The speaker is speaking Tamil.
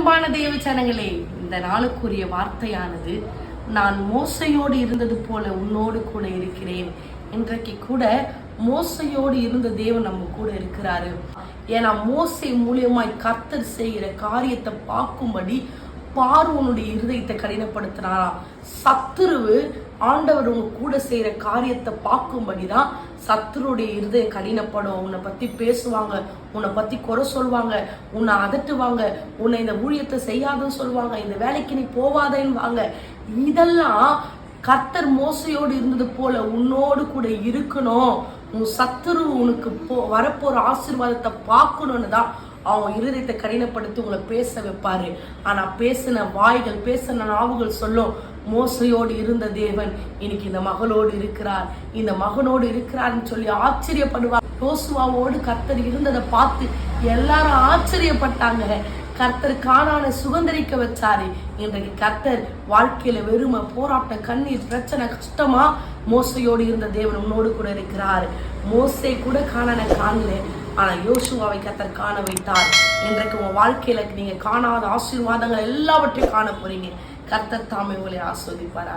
அன்பான தேவ ஜனங்களே இந்த நாளுக்குரிய வார்த்தையானது நான் மோசையோடு இருந்தது போல உன்னோடு கூட இருக்கிறேன். இன்றைக்கு கூட மோசையோடு இருந்த தேவன் நம்ம கூட இருக்கிறாரு. ஏன்னா மோசை மூலியமாய் கர்த்தர் செய்கிற காரியத்தை பார்க்கும்படி பார்வனுடைய இருதயத்தை கடினப்படுத்தினாராம் சத்துருவு ஆண்டவர் உங்க கூட செய்யற காரியத்தை பார்க்கும்படிதான் சத்துருடைய இருதயம் கடினப்படும். உன்னை பத்தி பேசுவாங்க உன்னை பத்தி குறை சொல்லுவாங்க உன்னை அதட்டுவாங்க உன்னை இந்த ஊழியத்தை செய்யாதுன்னு சொல்லுவாங்க இந்த வேலைக்கு நீ போவாதேன்னு இதெல்லாம் கர்த்தர் மோசையோடு இருந்தது போல உன்னோடு கூட இருக்கணும். உன் சத்துரு உனக்கு போ வரப்போற ஆசீர்வாதத்தை பார்க்கணும்னு தான் அவங்க இருதயத்தை கடினப்படுத்தி உங்களை பேச வைப்பாரு. ஆனா பேசின வாய்கள் பேசின நாவுகள் சொல்லும் மோசையோடு இருந்த தேவன் இன்னைக்கு இந்த மகளோடு இருக்கிறார். இந்த மகனோடு இருக்கிறார்னு சொல்லி ஆச்சரியப்படுவார். யோசுவாவோடு கர்த்தர் இருந்ததை பார்த்து எல்லாரும் ஆச்சரியப்பட்டாங்க. கர்த்தர் காணான சுதந்திரிக்க வச்சாரு. இன்றைக்கு கர்த்தர் வாழ்க்கையில வெறுமை போராட்டம் கண்ணீர் பிரச்சனை கஷ்டமா மோசையோடு இருந்த தேவன் உன்னோடு கூட இருக்கிறார். மோசை கூட காணான காணல. ஆனால் யோசுவாவை கர்த்தர் காண வைத்தார். இன்றைக்கு உங்கள் வாழ்க்கையில் நீங்கள் காணாத ஆசீர்வாதங்கள் எல்லாவற்றையும் காண போறீங்க. கர்த்தர் தாமே உங்களை ஆஸ்வதிப்பார்